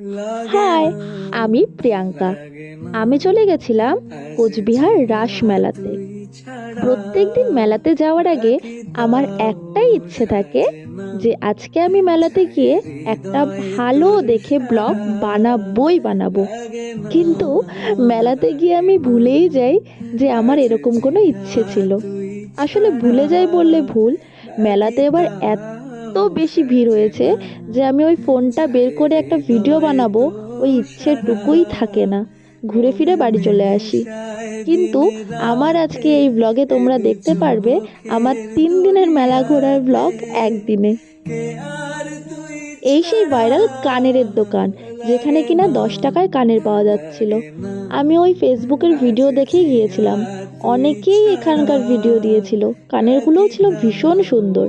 High আমি প্রিয়াঙ্কা। আমি চলে গেছিলাম কোচবিহার রাস মেলাতে। প্রত্যেক দিন মেলাতে যাওয়ার আগে আমার একটাই ইচ্ছে থাকে যে আজকে আমি মেলাতে গিয়ে একটা ভালো দেখে ব্লগ বানাবোই বানাবো। কিন্তু মেলাতে গিয়ে আমি ভুলেই যাই যে আমার এরকম কোনো ইচ্ছে ছিল। আসলে ভুলে যাই বললে ভুল মেলাতে এবার এত বেশি ভিড় হয়েছে যে আমি ওই ফোনটা বের করে একটা ভিডিও বানাবো, ওই ইচ্ছেটুকুই থাকে না। ঘুরে ফিরে বাড়ি চলে আসি। কিন্তু আমার আজকে এই ব্লগে তোমরা দেখতে পারবে আমার তিন দিনের মেলা ঘোরার ব্লগ একদিনে। এই সেই ভাইরাল কানের দোকান। যেখানে কিনা দশ টাকায় কানের পাওয়া যাচ্ছিল। আমি ওই ফেসবুকের ভিডিও দেখেই গিয়েছিলাম। অনেকেই এখানকার ভিডিও দিয়েছিল। কানেরগুলোও ছিল ভীষণ সুন্দর।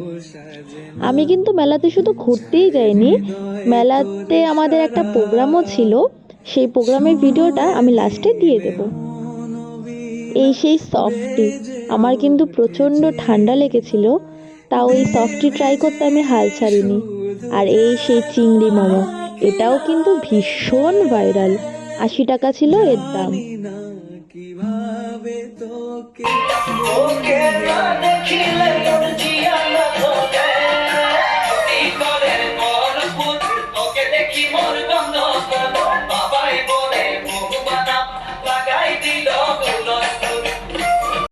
আমি কিন্তু মেলাতে শুধু ঘুরতেই যাইনি। মেলাতে আমাদের একটা প্রোগ্রামও ছিল। সেই প্রোগ্রামের ভিডিওটা আমি লাস্টে দিয়ে দেব। এই সেই সফটটি। আমার কিন্তু প্রচণ্ড ঠান্ডা লেগেছিল। তাও এই সফটটি ট্রাই করতে আমি হাল ছাড়িনি। আর এই সেই চিংড়ি মোমো। এটাও কিন্তু ভীষণ ভাইরাল। আশি টাকা ছিল এর দাম। কীভাবে না